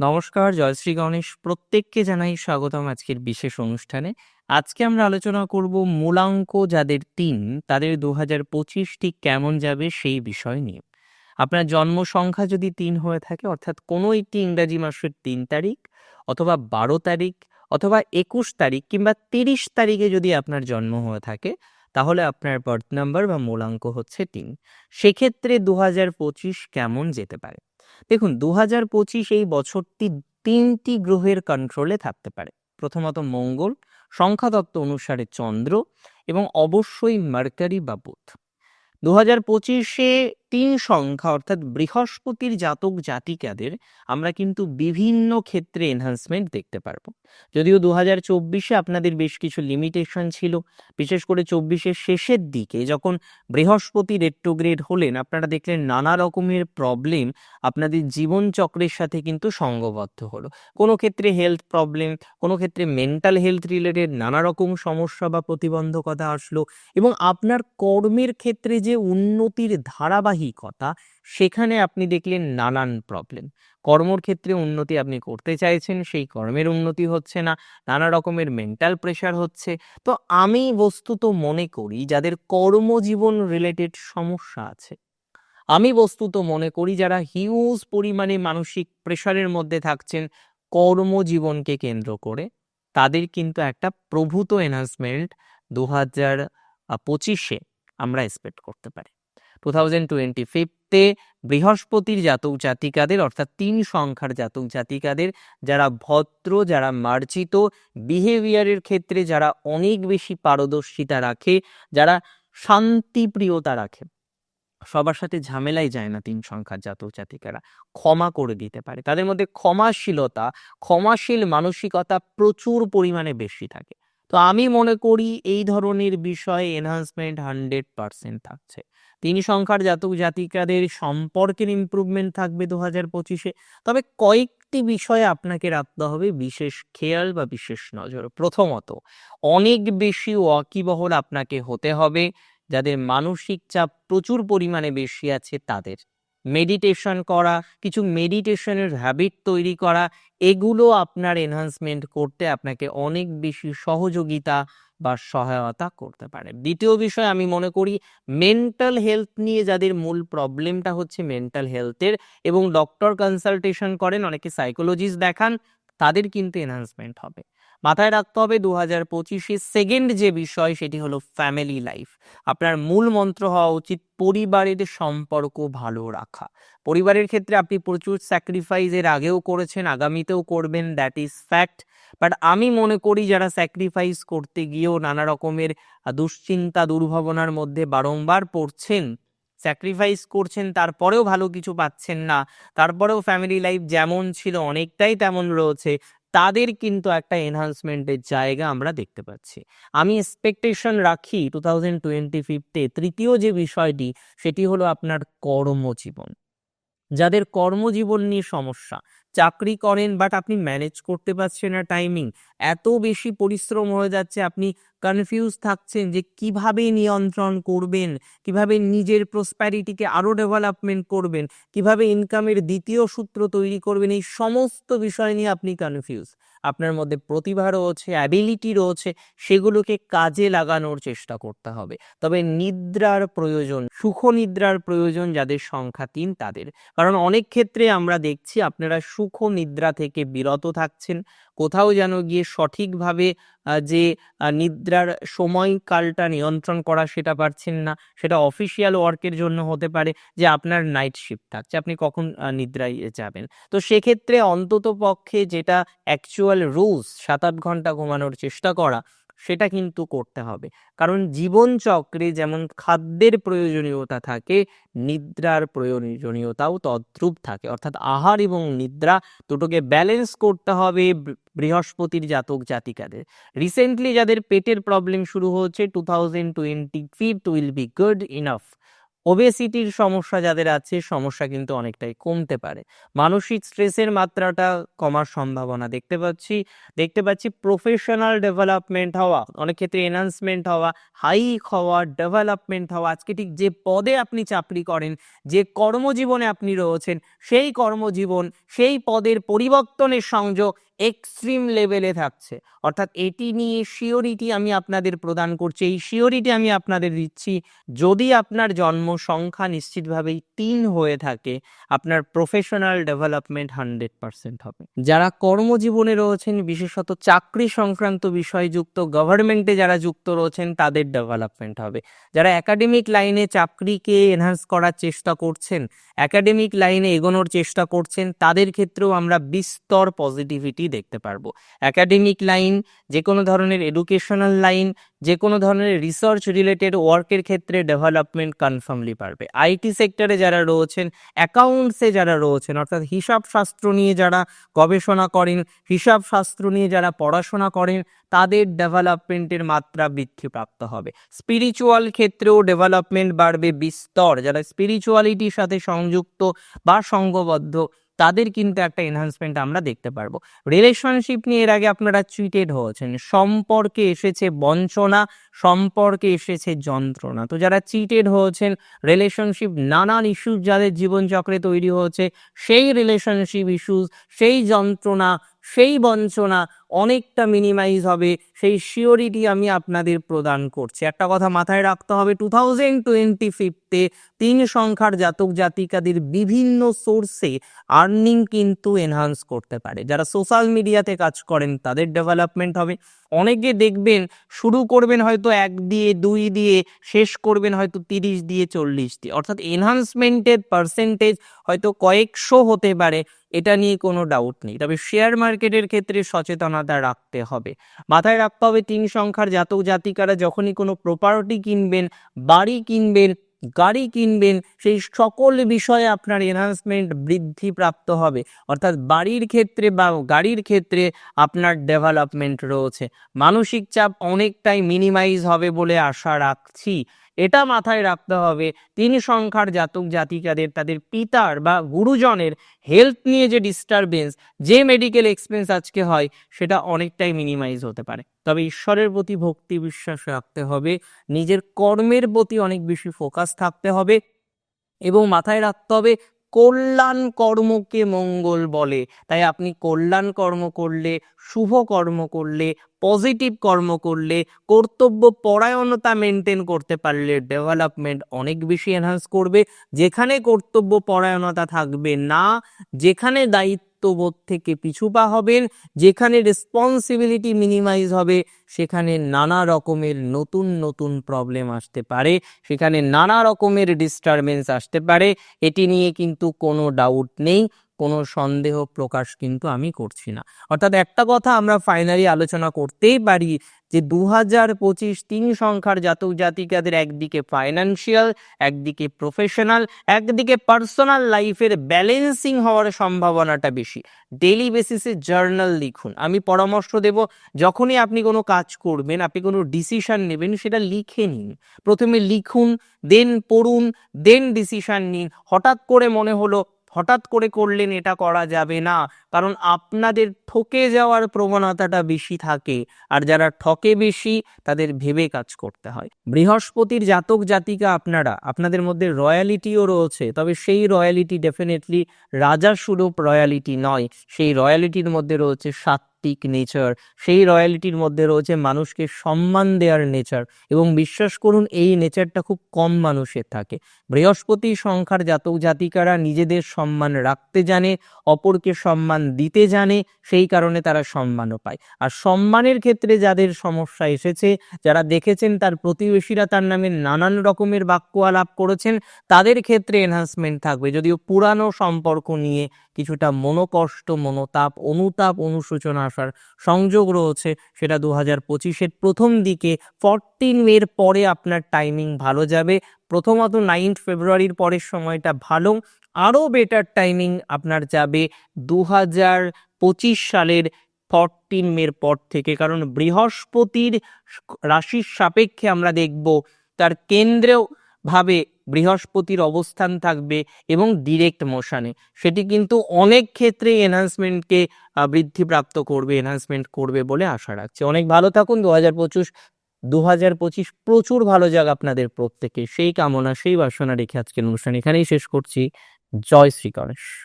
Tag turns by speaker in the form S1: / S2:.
S1: নমস্কার জয়শ্রী গণেশ। প্রত্যেককে জানাই স্বাগতম আজকের বিশেষ অনুষ্ঠানে। আজকে আমরা আলোচনা করব মূলাঙ্ক যাদের তিন, তাদের দু হাজার পঁচিশ ঠিক কেমন যাবে সেই বিষয় নিয়ে। আপনার জন্ম সংখ্যা যদি তিন হয়ে থাকে, অর্থাৎ কোনো একটি ইংরাজি মাসের তিন তারিখ অথবা বারো তারিখ অথবা একুশ তারিখ কিংবা তিরিশ তারিখে যদি আপনার জন্ম হয়ে থাকে, তাহলে আপনার বার্থ নাম্বার বা মূলাঙ্ক হচ্ছে তিন। সেক্ষেত্রে দু হাজার পঁচিশ কেমন যেতে পারে? দেখুন দু হাজার পঁচিশ এই বছরটি তিনটি গ্রহের কন্ট্রোলে থাকতে পারে। প্রথমত মঙ্গল, সংখ্যাতত্ত্ব অনুসারে চন্দ্র এবং অবশ্যই মার্কারি বা বুধ। দু হাজার পঁচিশে তিন সংখ্যা অর্থাৎ বৃহস্পতির জাতক জাতিকাদের আমরা কিন্তু বিভিন্ন ক্ষেত্রে এনহান্সমেন্ট দেখতে পারব। যদিও দু হাজার চব্বিশে আপনাদের বেশ কিছু লিমিটেশন ছিল, বিশেষ করে চব্বিশের শেষের দিকে যখন বৃহস্পতি রেট্রোগ্রেড হলেন, আপনারা দেখলেন নানা রকমের প্রবলেম আপনাদের জীবন চক্রের সাথে কিন্তু সঙ্গবদ্ধ হলো। কোনো ক্ষেত্রে হেলথ প্রবলেম কোনো ক্ষেত্রে মেন্টাল হেলথ রিলেটেড নানা রকম সমস্যা বা প্রতিবন্ধকতা আসলো এবং আপনার কর্মের ক্ষেত্রে যে উন্নতির ধারাবাহিকতা, সেখানে আপনি দেখলেন নানান প্রবলেম কর্মর ক্ষেত্রে উন্নতি আপনি করতে চাইছেন, সেই কর্মের উন্নতি হচ্ছে না, নানা রকমের মেন্টাল প্রেশার হচ্ছে। তো আমি বস্তুত মনে করি যাদের কর্মজীবন রিলেটেড সমস্যা আছে, আমি বস্তুত মনে করি যারা হিউজ পরিমাণে মানসিক প্রেশারের মধ্যে থাকছেন, কর্মজীবনকে কেন্দ্র করে, তাদের কিন্তু একটা প্রভূত এনহান্সমেন্ট দু হাজার পঁচিশে আমরা এক্সপেক্ট করতে পারি। টু থাউজেন্ড টোয়েন্টি ফিফতে বৃহস্পতির জাতক জাতিকাদের, অর্থাৎ তিন সংখ্যার জাতক জাতিকাদের, যারা ভদ্র, যারা মার্জিত বিহেভিয়ারের ক্ষেত্রে যারা অনেক বেশি পারদর্শিতা রাখে, যারা শান্তিপ্রিয়তা রাখে। সবার সাথে ঝামেলাই যায় না তিন সংখ্যার জাতক জাতিকারা। ক্ষমা করে দিতে পারে। তাদের মধ্যে ক্ষমাশীলতা, ক্ষমাশীল মানসিকতা প্রচুর পরিমাণে বেশি থাকে। তো আমি মনে করি এই ধরনের বিষয়ে এনহান্সমেন্ট হান্ড্রেড পার্সেন্ট থাকছে। তিন সংখ্যার জাতক জাতিকাদের সম্পর্কের ইমপ্রুভমেন্ট থাকবে দু হাজার পঁচিশে। তবে কয়েকটি বিষয়ে আপনাকে রাখতে হবে বিশেষ খেয়াল বা বিশেষ নজর। প্রথমত, অনেক বেশি ওয়াকিবহল আপনাকে হতে হবে যাদের মানসিক চাপ প্রচুর পরিমাণে বেশি আছে তাদের। মেডিটেশন করা, কিছু মেডিটেশনের হ্যাবিট তৈরি করা, এগুলো আপনার এনহান্সমেন্ট করতে আপনাকে অনেক বেশি সহযোগিতা বা সহায়তা করতে পারে। দ্বিতীয় বিষয় আমি মনে করি মেন্টাল হেলথ নিয়ে যাদের মূল প্রবলেমটা হচ্ছে মেন্টাল হেলথের এবং ডক্টর কনসালটেশন করেন, অনেকে সাইকোলজিস্ট দেখান, তাদের কিন্তু এনহান্সমেন্ট হবে। মাথায় রাখতে হবে দু হাজার পঁচিশে সেকেন্ড যে বিষয় সেটি হলো ফ্যামিলি লাইফ আপনার মূল মন্ত্র হওয়া উচিত পরিবারের সম্পর্ক ভালো রাখা। পরিবারের ক্ষেত্রে আপনি প্রচুর স্যাক্রিফাইস এর আগেও করেছেন, আগামীতেও করবেন দ্যাট ইজ ফ্যাক্ট বাট আমি মনে করি যারা স্যাক্রিফাইস করতে গিয়েও নানা রকমের দুশ্চিন্তা, দুর্ভাবনার মধ্যে বারংবার পড়ছেন স্যাক্রিফাইস করছেন, তারপরেও ভালো কিছু পাচ্ছেন না, তারপরেও ফ্যামিলি লাইফ যেমন ছিল অনেকটাই তেমন রয়েছে তাদের কিন্তু একটা এনহান্সমেন্টের জায়গা আমরা দেখতে পাচ্ছি। আমি এক্সপেকটেশন রাখি টু থাউজেন্ড টোয়েন্টি ফিফতে তৃতীয় যে বিষয়টি, সেটি হলো আপনার কর্মজীবন। যাদের কর্মজীবন নিয়ে সমস্যা, চাকরি করেন বাট আপনি ম্যানেজ করতে পারছেন না টাইমিং এত বেশি পরিশ্রম হয়ে যাচ্ছে, আপনি কনফিউজ থাকছেন যে কীভাবে নিয়ন্ত্রণ করবেন, কীভাবে নিজের প্রসপ্যারিটিকে আরও ডেভেলপমেন্ট করবেন, কীভাবে ইনকামের দ্বিতীয় সূত্র তৈরি করবেন, এই সমস্ত বিষয় নিয়ে আপনি কনফিউজ আপনার মধ্যে প্রতিভা রয়েছে অ্যাবিলিটি রয়েছে, সেগুলোকে কাজে লাগানোর চেষ্টা করতে হবে। তবে নিদ্রার প্রয়োজন, সুখ নিদ্রার প্রয়োজন যাদের সংখ্যা তিন তাদের। কারণ অনেক ক্ষেত্রে আমরা দেখছি আপনারা সুখ নিদ্রা থেকে বিরত থাকছেন কোথাও যেন গিয়ে সঠিকভাবে যে নিদ্রার সময়কালটা নিয়ন্ত্রণ করা সেটা পারছেন না। সেটা অফিসিয়াল ওয়ার্কের জন্য হতে পারে যে, আপনার নাইট শিফট থাকছে আপনি কখন নিদ্রায় যাবেন। তো সেক্ষেত্রে অন্তত পক্ষে যেটা অ্যাকচুয়াল রুলস সাত আট ঘণ্টা ঘুমানোর চেষ্টা করা সেটা কিন্তু করতে হবে। কারণ জীবন চক্রে যেমন খাদ্যের প্রয়োজনীয়তা থাকে, নিদ্রার প্রয়োজনীয়তাও তদ্রুপ থাকে। অর্থাৎ আহার এবং নিদ্রা দুটোকে ব্যালেন্স করতে হবে বৃহস্পতির জাতক জাতিকাদের। রিসেন্টলি যাদের পেটের প্রবলেম শুরু হচ্ছে two thousand twenty fifth will be good enough ওবেসিটির সমস্যা যাদের আছে, সমস্যা কিন্তু অনেকটাই কমতে পারে। মানসিক স্ট্রেসের মাত্রাটা কমার সম্ভাবনা দেখতে পাচ্ছি। দেখতে পাচ্ছি প্রফেশনাল ডেভেলপমেন্ট হওয়া, অনেক ক্ষেত্রে এনহান্সমেন্ট হওয়া হাইক হওয়া ডেভেলপমেন্ট হওয়া। আজকে ঠিক যে পদে আপনি চাকরি করেন, যে কর্মজীবনে আপনি রয়েছেন, সেই কর্মজীবন, সেই পদের পরিবর্তনের সংযোগ এক্সট্রিম লেভেলে থাকছে। অর্থাৎ এটি নিয়ে শিওরিটি আমি আপনাদের প্রদান করছি, এই শিওরিটি আমি আপনাদের দিচ্ছি। যদি আপনার জন্ম সংখ্যা নিশ্চিতভাবেই তিন হয়ে থাকে, আপনার প্রফেশনাল ডেভেলপমেন্ট হান্ড্রেড পার্সেন্ট হবে। যারা কর্মজীবনে রয়েছেন, বিশেষত চাকরি সংক্রান্ত বিষয় যুক্ত গভর্নমেন্টে যারা যুক্ত রয়েছেন, তাদের ডেভেলপমেন্ট হবে। যারা একাডেমিক লাইনে চাকরিকে এনহান্স করার চেষ্টা করছেন একাডেমিক লাইনে এগোনোর চেষ্টা করছেন, তাদের ক্ষেত্রেও আমরা বিস্তর পজিটিভিটি দেখতে পারব। একাডেমিক লাইন যে কোনো ধরনের এডুকেশনাল লাইন যে কোনো ধরনের রিসার্চ রিলেটেড ওয়ার্কের ক্ষেত্রে ডেভেলপমেন্ট কনফার্মলি পারবে। আইটি সেক্টরে যারা রয়েছেন অ্যাকাউন্টসে যারা রয়েছেন, অর্থাৎ হিসাব শাস্ত্র নিয়ে যারা গবেষণা করেন হিসাব শাস্ত্র নিয়ে যারা পড়াশোনা করেন, তাদের ডেভেলপমেন্টের মাত্রা বৃদ্ধিপ্রাপ্ত হবে। স্পিরিচুয়াল ক্ষেত্রেও ডেভেলপমেন্ট বাড়বে বিস্তর, যারা স্পিরিচুয়ালিটির সাথে সংযুক্ত বা সঙ্গবদ্ধ তাদের কিন্তু একটা এনহান্সমেন্ট আমরা দেখতে পারব। রিলেশনশিপ নিয়ে এর আগে আপনারা চিটেড হয়েছেন। সম্পর্কে এসেছে বঞ্চনা, সম্পর্কে এসেছে যন্ত্রণা। তো যারা চিটেড হয়েছেন রিলেশনশিপ নানান ইস্যুস যাদের জীবনচক্রে তৈরি হয়েছে, সেই রিলেশনশিপ ইস্যুস সেই যন্ত্রণা সেই বঞ্চনা অনেকটা মিনিমাইজ হবে, সেই শিওরিটি আমি আপনাদের প্রদান করছি। একটা কথা মাথায় রাখতে হবে টু থাউজেন্ড টোয়েন্টি ফিফতে তিন সংখ্যার জাতক জাতিকাদের বিভিন্ন সোর্সে আর্নিং কিন্তু এনহান্স করতে পারে। যারা সোশ্যাল মিডিয়াতে কাজ করেন, তাদের ডেভেলপমেন্ট হবে। অনেকে দেখবেন শুরু করবেন হয়তো এক দিয়ে, দুই দিয়ে, শেষ করবেন হয়তো তিরিশ দিয়ে, চল্লিশ দিয়ে। অর্থাৎ এনহান্সমেন্টের পার্সেন্টেজ হয়তো কয়েকশো হতে পারে। এটা নিয়ে কোনো ডাউট নেই। তবে শেয়ার মার্কেটের ক্ষেত্রে সচেতনতা রাখতে হবে। মাথায় রাখতে হবে তিন সংখ্যার জাতক জাতিকারা যখনই কোনো প্রপার্টি কিনবেন, বাড়ি কিনবেন, গাড়ি কিনবেন, সেই সকল বিষয়ে আপনার এনহান্সমেন্ট বৃদ্ধি প্রাপ্ত হবে। অর্থাৎ বাড়ির ক্ষেত্রে বা গাড়ির ক্ষেত্রে আপনার ডেভেলপমেন্ট রয়েছে। মানসিক চাপ অনেকটাই মিনিমাইজ হবে বলে আশা রাখছি। এটা মাথায় রাখতে হবে। তিন সংখ্যার জাতক জাতিকাদের, তাদের পিতার বা গুরুজনের হেলথ নিয়ে যে ডিস্টারবেন্স যে মেডিকেল এক্সপেন্স আজকে হয়, সেটা অনেকটাই মিনিমাইজ হতে পারে। তবে ঈশ্বরের প্রতি ভক্তি বিশ্বাস রাখতে হবে। নিজের কর্মের প্রতি অনেক বেশি ফোকাস থাকতে হবে এবং মাথায় রাখতে হবে, কল্যাণ কর্মকে মঙ্গল বলে। তাই আপনি কল্যাণ কর্ম করলে, শুভ কর্ম করলে পজিটিভ কর্ম করলে কর্তব্য পরায়ণতা মেনটেন করতে পারলে ডেভেলপমেন্ট অনেক বেশি এনহান্স করবে। যেখানে কর্তব্য পরায়ণতা থাকবে না, যেখানে দায়িত্ববোধ থেকে পিছুপা হবেন, যেখানে রেসপন্সিবিলিটি মিনিমাইজ হবে, সেখানে নানা রকমের নতুন নতুন প্রবলেম আসতে পারে, সেখানে নানা রকমের ডিস্টারবেন্স আসতে পারে। এটি নিয়ে কিন্তু কোনো ডাউট নেই। কোনো সন্দেহ প্রকাশ কিন্তু আমি করছি না। অর্থাৎ একটা কথা আমরা ফাইনালি আলোচনা করতেই পারি যে দু হাজার পঁচিশ তিন সংখ্যার জাতক জাতিকাদের একদিকে ফাইন্যান্সিয়াল একদিকে প্রফেশনাল একদিকে পার্সোনাল লাইফের ব্যালেন্সিং হওয়ার সম্ভাবনাটা বেশি। ডেলি বেসিসে জার্নাল লিখুন। আমি পরামর্শ দেব, যখনই আপনি কোনো কাজ করবেন, আপনি কোনো ডিসিশন নেবেন, সেটা লিখে নিন। প্রথমে লিখুন দেন পড়ুন দেন ডিসিশন নিন। হঠাৎ করে মনে হলো হঠাৎ করে করলেন, এটা করা যাবে না। কারণ আপনাদের ঠকে যাওয়ার প্রবণতাটা বেশি থাকে। আর যারা ঠকে বেশি, তাদের ভেবে কাজ করতে হয়। বৃহস্পতির জাতক জাতিকা আপনারা, আপনাদের মধ্যে রয়্যালিটিও রয়েছে। তবে সেই রয়্যালিটি ডেফিনেটলি রাজা স্বরূপ রয়্যালিটি নয়। সেই রয়্যালিটির মধ্যে রয়েছে সাত্ত্বিক নেচার সেই রয়্যালিটির মধ্যে রয়েছে মানুষকে সম্মান দেওয়ার নেচার এবং বিশ্বাস করুন, এই নেচারটা খুব কম মানুষের থাকে। বৃহস্পতি সংখ্যার জাতক জাতিকারা নিজেদের সম্মান রাখতে জানে, অপরকে সম্মান দিতে জানে, সেই কারণে তারা সম্মানও পায়। আর সম্মানের ক্ষেত্রে যাদের সমস্যা এসেছে, যারা দেখেছেন তার প্রতিবেশীরা তার নামে নানান রকমের বাক্য আলাপ করেছেন, তাদের ক্ষেত্রে এনহান্সমেন্ট থাকবে। যদিও পুরানো সম্পর্ক নিয়ে কিছুটা মনোকষ্ট, মনোতাপ, অনুতাপ অনুশোচনা আসার সংযোগ রয়েছে সেটা দু হাজার পঁচিশের প্রথম দিকে। ফরটিন মের পরে আপনার টাইমিং ভালো যাবে। প্রথমত নাইন্থ ফেব্রুয়ারির পরের সময়টা ভালো। আরও বেটার টাইমিং আপনার যাবে দু হাজার পঁচিশ সালের ফরটিন মের পর থেকে। কারণ বৃহস্পতির রাশির সাপেক্ষে আমরা দেখব তার কেন্দ্রেও ভাবে বৃহস্পতির অবস্থান থাকবে এবং ডিরেক্ট মোশানে সেটি কিন্তু অনেক ক্ষেত্রে এনহান্সমেন্টকে বৃদ্ধিপ্রাপ্ত করবে এনহান্সমেন্ট করবে বলে আশা রাখছি। অনেক ভালো থাকুন। দু হাজার পঁচিশ দু হাজার পঁচিশ প্রচুর ভালো যাক আপনাদের প্রত্যেকে সেই কামনা, সেই বাসনা রেখে আজকের অনুষ্ঠান এখানেই শেষ করছি। জয় শ্রী গণেশ